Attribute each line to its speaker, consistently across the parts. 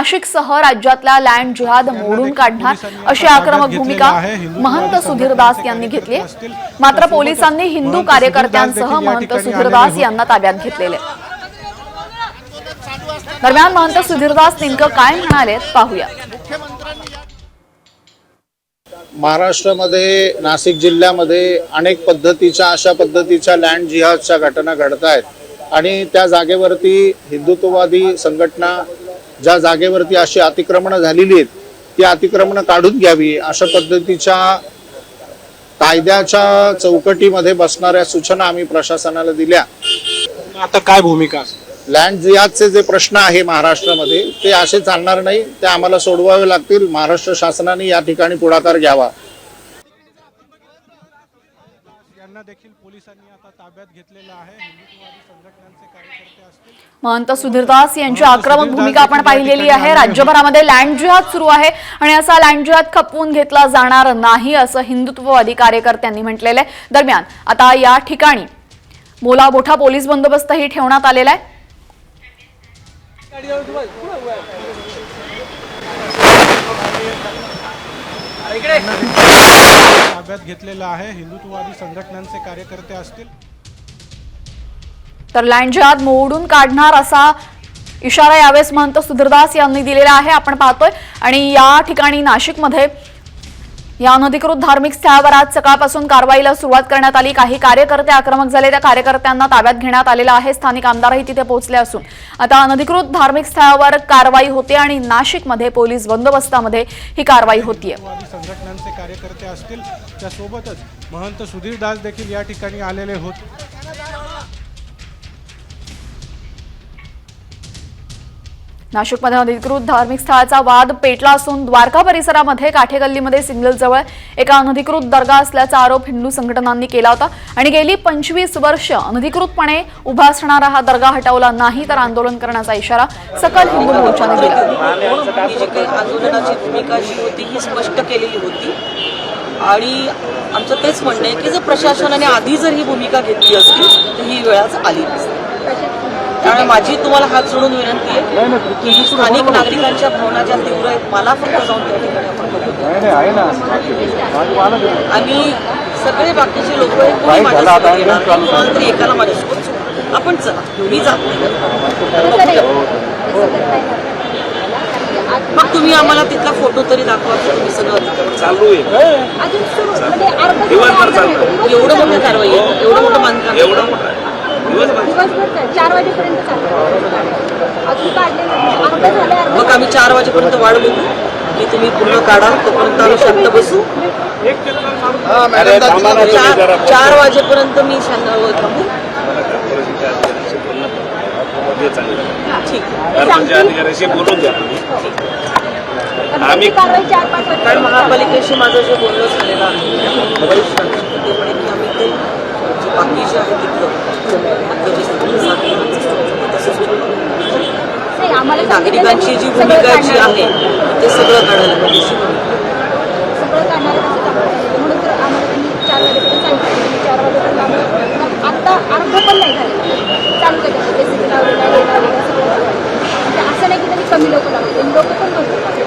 Speaker 1: नाशिकसह राज्यातला लँड जिहाद मोडून काढणार अशी आक्रमक भूमिका महंत सुधीर दास यांनी घेतली. आहे. मात्र पोलिसांनी हिंदू कार्यकर्त्यांसह महंत सुधीर दास यांना ताब्यात घेतलेले. दरम्यान महंत सुधीरदास नेमकं काय म्हणाले पाहूया.
Speaker 2: महाराष्ट्रामध्ये नाशिक जिल्ह्यामध्ये अनेक पद्धतीच्या अशा पद्धतीच्या लँड जिहादच्या घटना घडत आहेत आणि त्या जागेवरती हिंदुत्ववादी संघटना ज्या जागेवरती अशी अतिक्रमणं झालेली आहेत ती अतिक्रमणं काढून घ्यावी अशा पद्धतीच्या कायद्याच्या चौकटीमध्ये बसणाऱ्या सूचना आम्ही प्रशासनाला दिल्या.
Speaker 3: आता काय भूमिका
Speaker 2: लँड जिहादचे जे प्रश्न आहे महाराष्ट्रामध्ये ते असे चालणार नाही ते आम्हाला सोडवावे लागतील. महाराष्ट्र शासनाने या ठिकाणी पुढाकार घ्यावा.
Speaker 3: यांना देखील पोलिसांनी आता ताब्यात घेतलेलं आहे. हिंदुत्ववादी संघटनांचे कार्यकर्ते असतील
Speaker 1: महंत सुधीरदास यांची आक्रमक भूमिका आपण पाहिलेली आहे. राज्यभरामध्ये लँड जिहाद सुरू आहे आणि असा लँड जिहाद खपवून घेतला जाणार नाही असं हिंदुत्ववादी कार्यकर्त्यांनी म्हटलेलं आहे. दरम्यान आता या ठिकाणी मोला मोठा पोलीस बंदोबस्तही ठेवण्यात आलेला आहे.
Speaker 3: ताब्यात घेतलेलं आहे. हिंदुत्ववादी संघटनांचे कार्यकर्ते असतील.
Speaker 1: तर लँड मोडून काढणार असा इशारा यावेळेस महंत सुधीरदास यांनी दिलेला आहे. आपण पाहतोय. आणि या ठिकाणी नाशिकमध्ये या अनधिकृत धार्मिक स्थळावर आज सकाळपासून कारवाईला सुरुवात करण्यात आली. काही कार्यकर्ते आक्रमक झाले. त्या कार्यकर्त्यांना ताब्यात घेण्यात आलेलं आहे. स्थानिक आमदारही तिथे पोहोचले असून. आता अनधिकृत धार्मिक स्थळावर कारवाई होते आणि नाशिकमध्ये पोलीस बंदोबस्तामध्ये ही कारवाई होतीये.
Speaker 3: संघटनांचे कार्यकर्ते असतील त्यासोबतच महंत सुधीर दास देखील या ठिकाणी आलेले होते.
Speaker 1: नाशिकमध्ये अनधिकृत धार्मिक स्थळाचा वाद पेटला असून द्वारका परिसरामध्ये काठेगल्लीमध्ये सिग्नलजवळ एका अनधिकृत दर्गा असल्याचा आरोप हिंदू संघटनांनी केला होता. आणि गेली पंचवीस वर्ष अनधिकृतपणे उभा असणारा हा दर्गा हटवला नाही तर आंदोलन करण्याचा इशारा सकल हिंदू मोर्चाने दिला.
Speaker 4: ही आंदोलनाची भूमिका जी होती ही स्पष्ट केलेली होती आणि आमचं तेच म्हणणं आहे की जर प्रशासनाने आधी जर ही भूमिका घेतली असती तर ही वेळाच आली नसती. त्यामुळे माझी तुम्हाला हात जोडून विनंती आहे की स्थानिक नागरिकांच्या भावना ज्या तीव्र आहेत मला फक्त जाऊन त्या ठिकाणी आणि सगळे बाकीचे लोक हे कोणी माझ्यासोबत तरी एकाला माझ्यासोबत. आपण चला मी जात. नाही मग तुम्ही आम्हाला तिथला फोटो तरी दाखवा तुम्ही सगळं चालू
Speaker 5: अजून सुरू म्हणजे अर्ध
Speaker 4: एवढं मोठं कारवाई आहे. एवढं मोठं बांधकाम एवढं
Speaker 5: दिवसभर चाल- चार वाजेपर्यंत चालतं. अजून काढले नाही. अर्ध झाले अर्ध
Speaker 4: मग आम्ही चार वाजेपर्यंत वाढ बघू. की तुम्ही पूर्ण काढा. तोपर्यंत आम्ही शांत बसू. चार चार वाजेपर्यंत मी शांत थांबू ठीक.
Speaker 5: आम्ही कारवाई चार पाच वाजे
Speaker 4: कारण महापालिकेशी माझं जे बोलणं झालेलं आहे ते आम्ही बाकी जे आहे तिथलं
Speaker 5: नाही आम्हाला
Speaker 4: नागरिकांची जी भूमिका जी आहे ते सगळं काढायला पाहिजे.
Speaker 5: सगळं म्हणून तर आम्हाला चार वाजेपर्यंत सांगितलं. चार वाजेपर्यंत आम्हाला आता अर्ध पण नाही झालं चालू केलं बेसिक लावलेलं हे लावलेलं सगळं झालं. म्हणजे असं नाही की त्यांनी कमी लोक लावले त्यांनी लोक पण भरपूर लावले.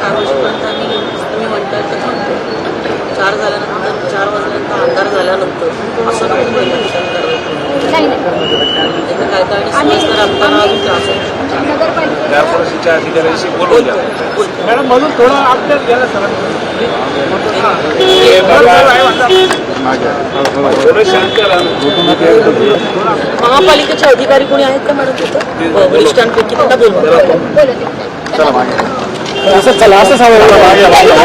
Speaker 4: चार वाजेपर्यंत आम्ही तुम्ही म्हणताय तर थांबतो चार झाल्यानंतर चार वाजल्यानंतर अंधार झाल्यानंतर असं नको व्हायला विचार करायला.
Speaker 5: नाही नाही
Speaker 4: इथं काय काय आणि समज तर आपल्याला अजून त्रास होतो
Speaker 5: नगरपालिका
Speaker 3: मॅडम म्हणून थोडं अपडेट
Speaker 4: महापालिकेचे अधिकारी कोणी आहेत का मॅडम तिथं? वरिष्ठांपैकी. त्यांना बोलवा
Speaker 5: बोलत आहे.
Speaker 3: असं चला असं